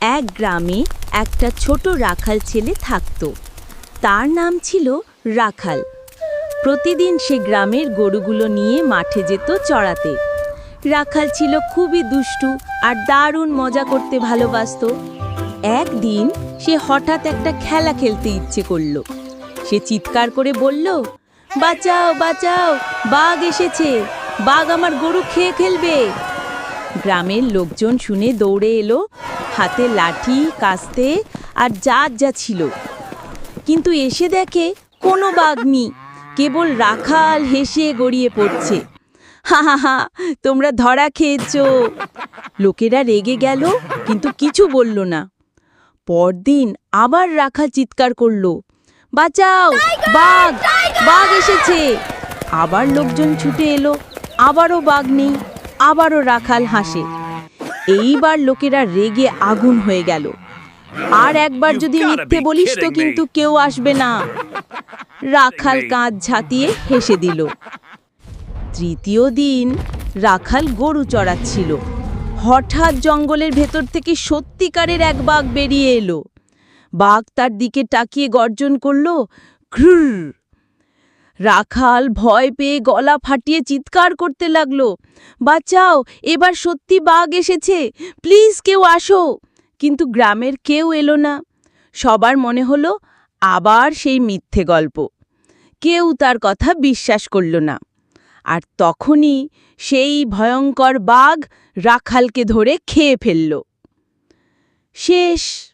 এক গ্রামে একটা ছোট রাখাল ছেলে থাকত। তার নাম ছিল রাখাল। প্রতিদিন সে গ্রামের গরুগুলো নিয়ে মাঠে যেত চড়াতে। রাখাল ছিল খুবই দুষ্টু আর দারুণ মজা করতে ভালোবাসতো। একদিন সে হঠাৎ একটা খেলা খেলতে ইচ্ছে করল। সে চিৎকার করে বলল, বাঁচাও বাঁচাও, বাঘ এসেছে। বাঘ আমার গরু খেয়ে ফেলবে। গ্রামের লোকজন শুনে দৌড়ে এলো হাতে লাঠি কাস্তে আর যা যা ছিল। কিন্তু এসে দেখে কোনো বাঘ নেই কেবল রাখাল হেসে গড়িয়ে পড়ছে। হা হা হা তোমরা ধরা খেয়েছো। লোকেরা রেগে গেল কিন্তু কিছু বলল না। পরদিন আবার রাখাল চিৎকার করল বাঁচাও বাঘ বাঘ এসেছে। আবার লোকজন ছুটে এলো আবারও বাঘ নেই আবারও রাখাল হাসে। এইবার লোকেরা রেগে আগুন হয়ে গেল। আর একবার যদি মিথ্যে বলিস তো কিন্তু কেউ আসবে না। রাখাল কাঁধ ঝাঁতিয়ে হেসে দিল। তৃতীয় দিন রাখাল গরু চড়াচ্ছিল। হঠাৎ জঙ্গলের ভেতর থেকে সত্যিকারের এক বাঘ বেরিয়ে এলো। বাঘ তার দিকে তাকিয়ে গর্জন করল ঘ্রুর! রাখাল ভয় পেয়ে গলা ফাটিয়ে চিৎকার করতে লাগল। বাঁচাও, এবার সত্যি বাঘ এসেছে। প্লিজ কেউ আসো। কিন্তু গ্রামের কেউ এলো না। সবার মনে হলো আবার সেই মিথ্যে গল্প। কেউ তার কথা বিশ্বাস করল না। আর তখনই সেই ভয়ঙ্কর বাঘ রাখালকে ধরে খেয়ে ফেলল। শেষ।